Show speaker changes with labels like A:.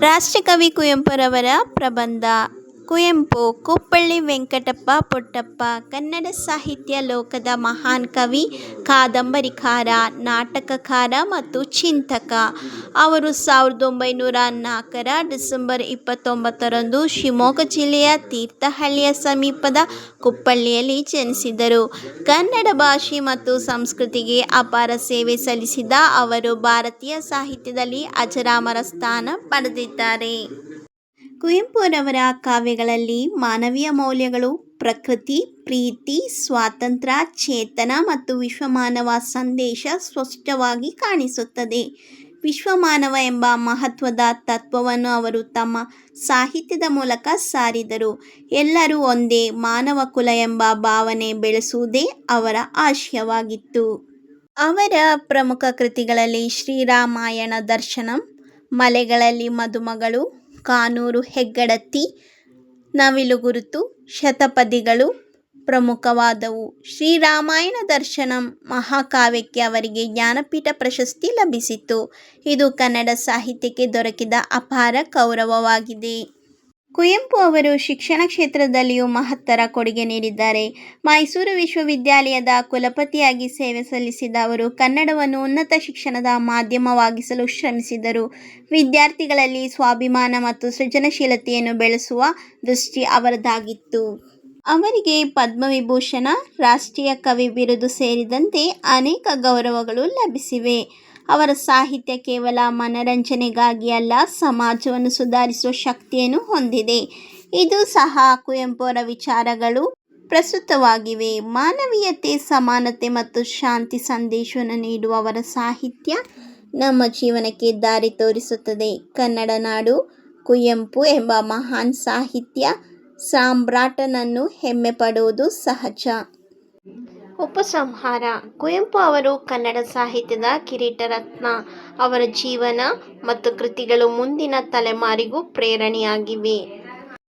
A: ರಾಷ್ಟ್ರಕವಿ ಕುವೆಂಪುರವರ ಪ್ರಬಂಧ. ಕುವೆಂಪು, ಕುಪ್ಪಳ್ಳಿ ವೆಂಕಟಪ್ಪ ಪುಟ್ಟಪ್ಪ, ಕನ್ನಡ ಸಾಹಿತ್ಯ ಲೋಕದ ಮಹಾನ್ ಕವಿ ಕಾದಂಬರಿಕಾರ ನಾಟಕಕಾರ ಮತ್ತು ಚಿಂತಕ. ಅವರು ಸಾವಿರದ ಒಂಬೈನೂರ ನಾಲ್ಕರ ಡಿಸೆಂಬರ್ ಇಪ್ಪತ್ತೊಂಬತ್ತರಂದು ಶಿವಮೊಗ್ಗ ಜಿಲ್ಲೆಯ ತೀರ್ಥಹಳ್ಳಿಯ ಸಮೀಪದ ಕುಪ್ಪಳ್ಳಿಯಲ್ಲಿ ಜನಿಸಿದರು. ಕನ್ನಡ ಭಾಷೆ ಮತ್ತು ಸಂಸ್ಕೃತಿಗೆ ಅಪಾರ ಸೇವೆ ಸಲ್ಲಿಸಿದ ಅವರು ಭಾರತೀಯ ಸಾಹಿತ್ಯದಲ್ಲಿ ಅಜರಾಮರ ಸ್ಥಾನ ಪಡೆದಿದ್ದಾರೆ. ಕುವೆಂಪುರವರ ಕಾವ್ಯಗಳಲ್ಲಿ ಮಾನವೀಯ ಮೌಲ್ಯಗಳು, ಪ್ರಕೃತಿ, ಪ್ರೀತಿ, ಸ್ವಾತಂತ್ರ್ಯ, ಚೇತನ ಮತ್ತು ವಿಶ್ವಮಾನವ ಸಂದೇಶ ಸ್ಪಷ್ಟವಾಗಿ ಕಾಣಿಸುತ್ತದೆ. ವಿಶ್ವಮಾನವ ಎಂಬ ಮಹತ್ವದ ತತ್ವವನ್ನು ಅವರು ತಮ್ಮ ಸಾಹಿತ್ಯದ ಮೂಲಕ ಸಾರಿದರು. ಎಲ್ಲರೂ ಒಂದೇ ಮಾನವ ಕುಲ ಎಂಬ ಭಾವನೆ ಬೆಳೆಸುವುದೇ ಅವರ ಆಶಯವಾಗಿತ್ತು. ಅವರ ಪ್ರಮುಖ ಕೃತಿಗಳಲ್ಲಿ ಶ್ರೀರಾಮಾಯಣ ದರ್ಶನಂ, ಮಲೆಗಳಲ್ಲಿ ಮದುಮಗಳು ಕಾನೂರು ಹೆಗ್ಗಡತಿ, ನವಿಲುಗುರುತು, ಶತಪದಿಗಳು ಪ್ರಮುಖವಾದವು. ಶ್ರೀರಾಮಾಯಣ ದರ್ಶನಂ ಮಹಾಕಾವ್ಯಕ್ಕೆ ಅವರಿಗೆ ಜ್ಞಾನಪೀಠ ಪ್ರಶಸ್ತಿ ಲಭಿಸಿತು. ಇದು ಕನ್ನಡ ಸಾಹಿತ್ಯಕ್ಕೆ ದೊರಕಿದ ಅಪಾರ ಗೌರವವಾಗಿದೆ. ಕುವೆಂಪು ಅವರು ಶಿಕ್ಷಣ ಕ್ಷೇತ್ರದಲ್ಲಿಯೂ ಮಹತ್ತರ ಕೊಡುಗೆ ನೀಡಿದ್ದಾರೆ. ಮೈಸೂರು ವಿಶ್ವವಿದ್ಯಾಲಯದ ಕುಲಪತಿಯಾಗಿ ಸೇವೆ ಸಲ್ಲಿಸಿದ ಅವರು ಕನ್ನಡವನ್ನು ಉನ್ನತ ಶಿಕ್ಷಣದ ಮಾಧ್ಯಮವಾಗಿಸಲು ಶ್ರಮಿಸಿದರು. ವಿದ್ಯಾರ್ಥಿಗಳಲ್ಲಿ ಸ್ವಾಭಿಮಾನ ಮತ್ತು ಸೃಜನಶೀಲತೆಯನ್ನು ಬೆಳೆಸುವ ದೃಷ್ಟಿ ಅವರದಾಗಿತ್ತು. ಅವರಿಗೆ ಪದ್ಮವಿಭೂಷಣ, ರಾಷ್ಟ್ರೀಯ ಕವಿ ಬಿರುದು ಸೇರಿದಂತೆ ಅನೇಕ ಗೌರವಗಳು ಲಭಿಸಿವೆ. ಅವರ ಸಾಹಿತ್ಯ ಕೇವಲ ಮನರಂಜನೆಗಾಗಿ ಅಲ್ಲ, ಸಮಾಜವನ್ನು ಸುಧಾರಿಸುವ ಶಕ್ತಿಯನ್ನು ಹೊಂದಿದೆ. ಇದು ಸಹ ಕುವೆಂಪು ಅವರ ವಿಚಾರಗಳು ಪ್ರಸ್ತುತವಾಗಿವೆ. ಮಾನವೀಯತೆ, ಸಮಾನತೆ ಮತ್ತು ಶಾಂತಿ ಸಂದೇಶವನ್ನು ನೀಡುವ ಅವರ ಸಾಹಿತ್ಯ ನಮ್ಮ ಜೀವನಕ್ಕೆ ದಾರಿ ತೋರಿಸುತ್ತದೆ. ಕನ್ನಡ ನಾಡು, ಕುವೆಂಪು ಎಂಬ ಮಹಾನ್ ಸಾಹಿತ್ಯ ಸಾಮ್ರಾಟನನ್ನು ಹೆಮ್ಮೆ ಪಡುವುದು ಸಹಜ. ಉಪಸಂಹಾರ. ಕುವೆಂಪು ಅವರು ಕನ್ನಡ ಸಾಹಿತ್ಯದ ಕಿರೀಟರತ್ನ. ಅವರ ಜೀವನ ಮತ್ತು ಕೃತಿಗಳು ಮುಂದಿನ ತಲೆಮಾರಿಗೂ ಪ್ರೇರಣೆಯಾಗಿವೆ.